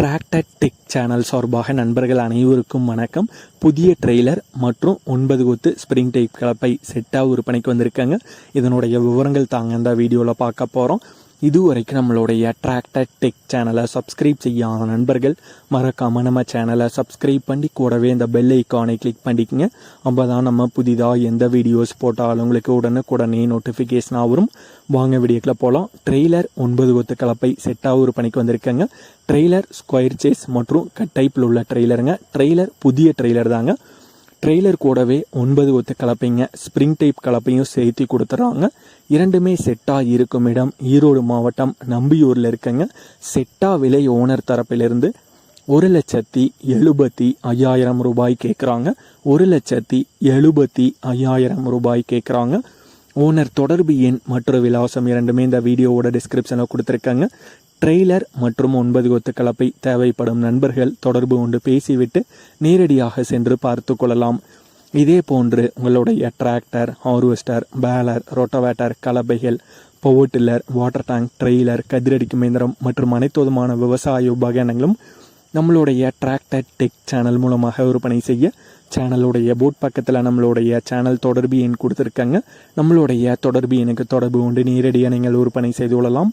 Tractor tech channel சார்பாக நண்பர்கள் அனைவருக்கும் வணக்கம். புதிய ட்ரெய்லர் மற்றும் ஒன்பது கொத்து ஸ்ப்ரிங் டைப் கலப்பை செட்டாக விற்பனைக்கு வந்திருக்காங்க. இதனுடைய விவரங்கள் தாங்க இந்த வீடியோவில் பார்க்க போகிறோம் இதுவரைக்கும் நம்மளுடைய அட்ராக்டட் டெக் சேனலை சப்ஸ்கிரைப் செய்யாத நண்பர்கள் மறக்காமல் நம்ம சேனலை சப்ஸ்கிரைப் பண்ணி கூடவே இந்த பெல் ஐக்கானை கிளிக் பண்ணிக்கங்க. அப்போ தான் நம்ம புதிதாக எந்த வீடியோஸ் போட்டாலும் உங்களுக்கு உடனுக்குடனே நோட்டிஃபிகேஷனாக வரும். வாங்க வீடியோக்கில் போகலாம் ட்ரெய்லர் ஒன்பது கொத்து கலப்பை செட்டாக பணிக்கு வந்திருக்கேங்க. ட்ரெய்லர் ஸ்கொயர் சேஸ் மற்றும் கட் டைப்பில் உள்ள ட்ரெய்லருங்க ட்ரெய்லர் புதிய ட்ரெய்லர் தாங்க. ட்ரெய்லர் கூடவே ஒன்பது ஒத்து கலப்பைங்க ஸ்ப்ரிங் டைப் கலப்பையும் சேர்த்து கொடுத்துறாங்க. இரண்டுமே செட்டாக இருக்கும் இடம். ஈரோடு மாவட்டம் நம்பியூரில் இருக்குங்க. செட்டா விலை ஓனர் தரப்பிலிருந்து ஒரு லட்சத்தி எழுபத்தி ஐயாயிரம் ரூபாய் கேட்குறாங்க ஒரு லட்சத்தி எழுபத்தி ஐயாயிரம் ரூபாய் கேட்குறாங்க ஓனர் தொடர்பு எண் மற்றும் விலாசம் இரண்டுமே இந்த வீடியோவோட டிஸ்கிரிப்ஷனில் கொடுத்துருக்காங்க. ட்ரெய்லர் மற்றும் ஒன்பது கொத்து கலப்பை தேவைப்படும் நண்பர்கள் தொடர்பு கொண்டு பேசிவிட்டு நேரடியாக சென்று பார்த்து கொள்ளலாம். இதே போன்று உங்களுடைய tractor harvester baler rotavator கலப்பைகள் power tiller water tank trailer கதிரடிக்கும் இயந்திரம் மற்றும் அனைத்து விதமான விவசாய உபகரணங்களும் நம்மளுடைய டிராக்டர் டெக் சேனல் மூலமாக விற்பனை செய்ய சேனலுடைய போட் பக்கத்தில் நம்மளுடைய சேனல் தொடர்பு எண் கொடுத்துருக்காங்க. நம்மளுடைய தொடர்பு எண்ணுக்கு தொடர்பு கொண்டு நேரடியாக நீங்கள் விற்பனை செய்து கொள்ளலாம்.